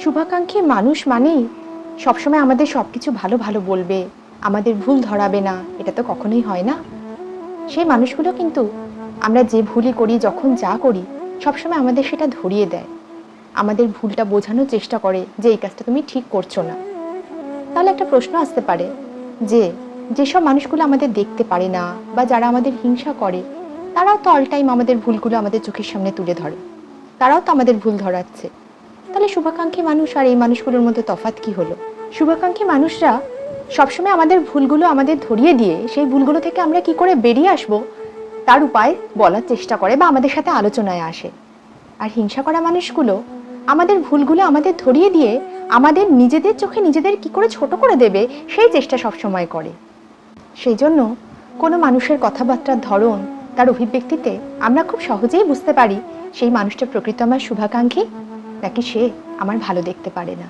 শুভাকাঙ্ক্ষী মানুষ মানেই সবসময় আমাদের সব কিছু ভালো ভালো বলবে, আমাদের ভুল ধরাবে না, এটা তো কখনোই হয় না। সেই মানুষগুলো কিন্তু আমরা যে ভুলই করি, যখন যা করি, সবসময় আমাদের সেটা ধরিয়ে দেয়। আমাদের ভুলটা বোঝানোর চেষ্টা করে যে এই কাজটা তুমি ঠিক করছ না। তাহলে একটা প্রশ্ন আসতে পারে যে, যেসব মানুষগুলো আমাদের দেখতে পারে না বা যারা আমাদের হিংসা করে, তারাও তো অল টাইম আমাদের ভুলগুলো আমাদের চোখের সামনে তুলে ধরে। তারাও তো আমাদের ভুল ধরাচ্ছে। তাহলে শুভাকাঙ্ক্ষী মানুষ আর এই মানুষগুলোর মধ্যে তফাৎ কি হলো? শুভাকাঙ্ক্ষী মানুষরা সবসময় আমাদের ভুলগুলো আমাদের ধরিয়ে দিয়ে সেই ভুলগুলো থেকে আমরা কি করে বেরিয়ে আসব, তার উপায় বলার চেষ্টা করে বা আমাদের সাথে আলোচনায় আসে। আর হিংসা করা মানুষগুলো আমাদের ভুলগুলো আমাদের ধরিয়ে দিয়ে আমাদের নিজেদের চোখে নিজেদের কি করে ছোট করে দেবে, সেই চেষ্টা সবসময় করে। সেই জন্য কোনো মানুষের কথাবার্তার ধরন, তার অভিব্যক্তিতে আমরা খুব সহজেই বুঝতে পারি, সেই মানুষটা প্রকৃত আমার শুভাকাঙ্ক্ষী। নাকি সে আমার ভালো দেখতে পারে না?